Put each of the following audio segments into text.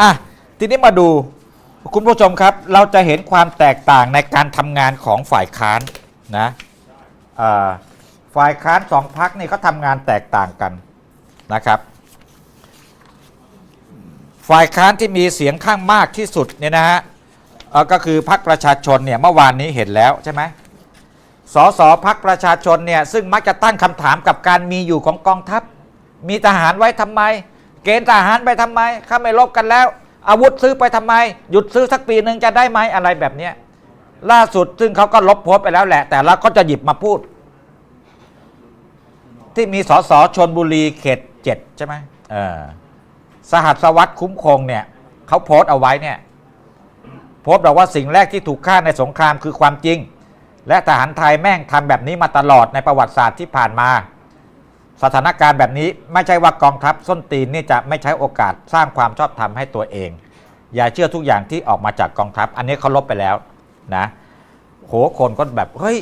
อะทีนี้มาดูคุณผู้ชมครับ เราจะเห็นความแตกต่างในการทำงานของฝ่ายค้านนะฝ่ายค้านสองพักนี่เขาทำงานแตกต่างกันนะครับ ฝ่ายค้านที่มีเสียงข้างมากที่สุดเนี่ยนะฮะก็คือพรรคประชาชนเนี่ยเมื่อวานนี้เห็นแล้วใช่ไหมสสพักประชาชนเนี่ยซึ่งมักจะตั้งคำถามกับการมีอยู่ของกองทัพ มีทหารไว้ทำไม เกณฑ์ทหารไปทำไมข้าไม่ลบกันแล้ว อาวุธซื้อไปทำไม หยุดซื้อสักปีหนึ่งจะได้ไหมอะไรแบบเนี้ยล่าสุดซึ่งเขาก็ลบโพสไปแล้วแหละ แต่เราก็จะหยิบมาพูด ที่มีสสชนบุรีเขตเจ็ดใช่ไหมเออสหัสวัสดิ์คุ้มคงเนี่ยเขาโพสเอาไว้เนี่ยโพสบอกว่าสิ่งแรกที่ถูกฆ่าในสงครามคือความจริง และทหารไทยแม่งทำแบบนี้มาตลอดในประวัติศาสตร์ที่ผ่านมา สถานการณ์แบบนี้ไม่ใช่ว่ากองทัพส้นตีนนี่จะไม่ใช้โอกาสสร้างความชอบธรรมให้ตัวเอง อย่าเชื่อทุกอย่างที่ออกมาจากกองทัพ อันนี้เขาลบไปแล้วนะโหคนก็แบบเฮ้ย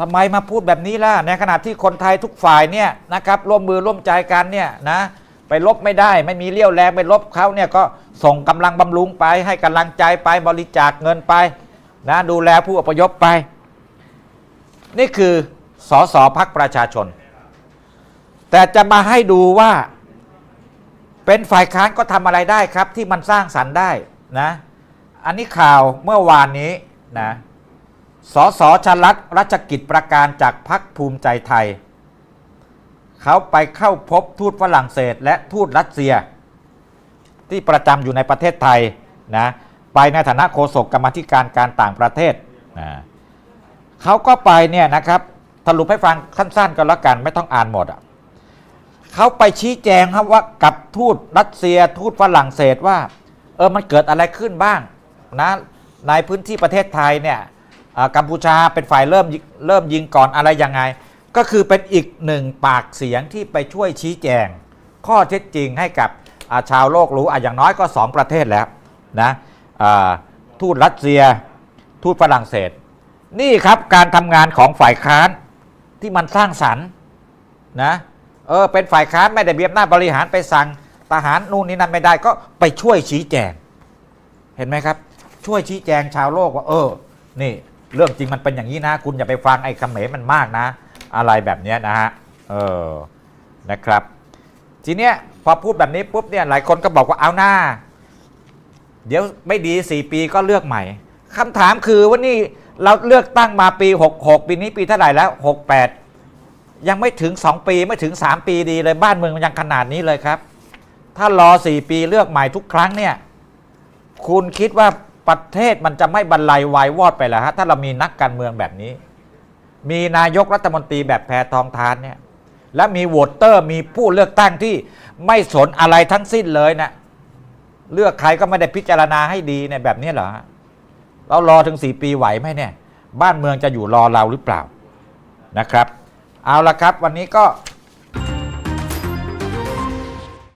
ทำไมมาพูดแบบนี้ล่ะในขณะที่คนไทยทุกฝ่ายเนี่ยนะครับร่วมมือร่วมใจกันเนี่ยนะไปลบไม่ได้ไม่มีเลี้ยวแรงไปลบเขาเนี่ยก็ส่งกำลังบำรุงไป ให้กำลังใจไปบริจาคเงินไปนะดูแลผู้อพยพไป นี่คือสสพักประชาชน แต่จะมาให้ดูว่า เป็นฝ่ายค้านก็ทำอะไรได้ครับ ที่มันสร้างสรรค์ได้นะ อันนี้ข่าวเมื่อวานนี้นะสสชลัดรัชกิจประการจากพักภูมิใจไทย เขาไปเข้าพบทูตฝรั่งเศสและทูตรัสเซีย ที่ประจำอยู่ในประเทศไทยนะไปในฐานะโฆษกกรรมธิการการต่างประเทศนะเขาก็ไปเนี่ยนะครับสรุปให้ฟังสั้นๆก็แล้วกันไม่ต้องอ่านหมดอะ เขาไปชี้แจงครับว่ากับทูตรัสเซียทูตฝรั่งเศสว่า เออมันเกิดอะไรขึ้นบ้างนะในพื้นที่ประเทศไทยเนี่ยกัมพูชาเป็นฝ่ายเริ่มเริ่มยิงก่อนอะไรยังไง ก็คือเป็นอีกหนึ่งปากเสียงที่ไปช่วยชี้แจง ข้อเท็จจริงให้กับาชาวโลกรู้ออย่างน้อยก็สองประเทศแล้วนะทูตรัสเซียทูตฝรั่งเศส นี่ครับการทำงานของฝ่ายค้านที่มันสร้างสรรค์นะ เออเป็นฝ่ายค้านไม่ได้เบียบหน้าจบริหารไปสั่งทหารนู่นนี่นั่นไม่ได้ก็ไปช่วยชี้แจง เห็นไหมครับ ช่วยชี้แจงชาวโลกว่า เออ นี่ เรื่องจริงมันเป็นอย่างนี้นะ คุณอย่าไปฟังไอ้คำเหมมันมากนะ อะไรแบบนี้นะฮะเออนะครับ ทีเนี้ยพอพูดแบบนี้ปุ๊บเนี่ยหลายคนก็บอกว่าเอาหน้า เดี๋ยวไม่ดี 4 ปีก็เลือกใหม่คำถามคือว่านี่เราเลือกตั้งมาปี 66 ปีนี้ปีเท่าไหร่แล้ว 68 ยังไม่ถึง 2 ปีไม่ถึง 3 ปีดีเลยบ้านเมืองมันยังขนาดนี้เลยครับ ถ้ารอ 4 ปีเลือกใหม่ทุกครั้งเนี่ยคุณคิดว่าประเทศมันจะไม่บรรลัยวายวอดไปหรอฮะถ้าเรามีนักการเมืองแบบนี้ มีนายกรัฐมนตรีแบบแพทองทานเนี่ยและมีโหวตเตอร์มีผู้เลือกตั้งที่ไม่สนอะไรทั้งสิ้นเลยนะเลือกใครก็ไม่ได้พิจารณาให้ดีเนี่ยแบบนี้เหรอฮะเรารอถึง4ปีไหวไหมเนี่ย บ้านเมืองจะอยู่รอเราหรือเปล่านะครับ เอาละครับ วันนี้ก็